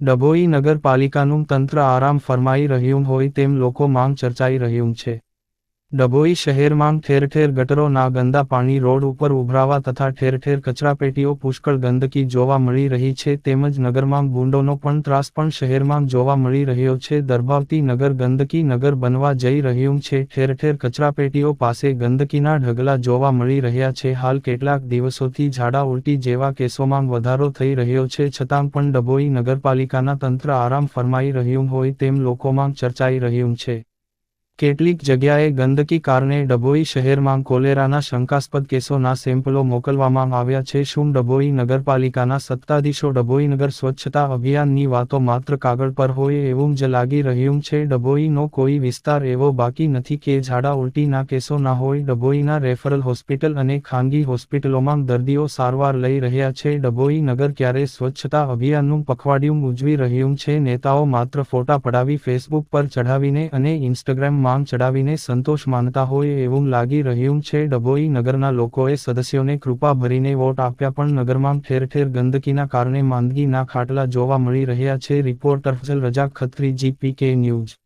ડભોઈ નગરપાલિકાનું તંત્ર આરામ ફરમાઈ રહ્યું હોય તેમ લોકો માંગ ચર્ચાઈ રહ્યું છે. ડભોઈ શહેરમાં ઠેર ઠેર ગટરોના ગંદા પાણી, રોડ ઉપર ઉભરાવા તથા ઠેર ઠેર કચરાપેટીઓ પુષ્કળ ગંદકી જોવા મળી રહી છે. તેમજ નગરમાં ગુંડોનો પણ ત્રાસ પણ શહેરમાં જોવા મળી રહ્યો છે. દરબાવતી નગર ગંદકી નગર બનવા જઈ રહ્યું છે. ઠેર ઠેર કચરાપેટીઓ પાસે ગંદકીના ઢગલા જોવા મળી રહ્યા છે. હાલ કેટલાક દિવસોથી ઝાડા ઉલટી જેવા કેસોમાં વધારો થઈ રહ્યો છે. છતાં પણ ડભોઈ નગરપાલિકાના તંત્ર આરામ ફરમાઈ રહ્યું હોય તેમ લોકોમાં ચર્ચાઈ રહ્યું છે. કેટલીક જગ્યાએ ગંદકી કારણે ડભોઈ શહેરમાં કોલેરાના શંકાસ્પદ કેસોના સેમ્પલો મોકલવામાં આવ્યા છે. શું ડભોઈ નગરપાલિકાના સત્તાધીશો ડભોઈ નગર સ્વચ્છતા અભિયાનની વાતો માત્ર કાગળ પર હોય એવું જ લાગી રહ્યું છે. ડભોઈનો કોઈ વિસ્તાર એવો બાકી નથી કે ઝાડા ઉલટીના કેસો ના હોય. ડભોઈના રેફરલ હોસ્પિટલ અને ખાનગી હોસ્પિટલોમાં દર્દીઓ સારવાર લઈ રહ્યા છે. ડભોઈ નગર ક્યારે સ્વચ્છતા અભિયાનનું પખવાડિયું ઉજવી રહ્યું છે. નેતાઓ માત્ર ફોટા પડાવી ફેસબુક પર ચઢાવીને અને ઇન્સ્ટાગ્રામ માંગ ચડાવીને સંતોષ માનતા હોય એવું લાગી રહ્યું છે. ડભોઈ નગરના લોકોએ સદસ્યોને કૃપા ભરીને વોટ આપ્યા પણ નગરમાં ઠેર ઠેર ગંદકીના કારણે માંદગીના ખાટલા જોવા મળી રહ્યા છે. રિપોર્ટર ફઝલ રજા ખત્રી, જીપીકે ન્યૂઝ.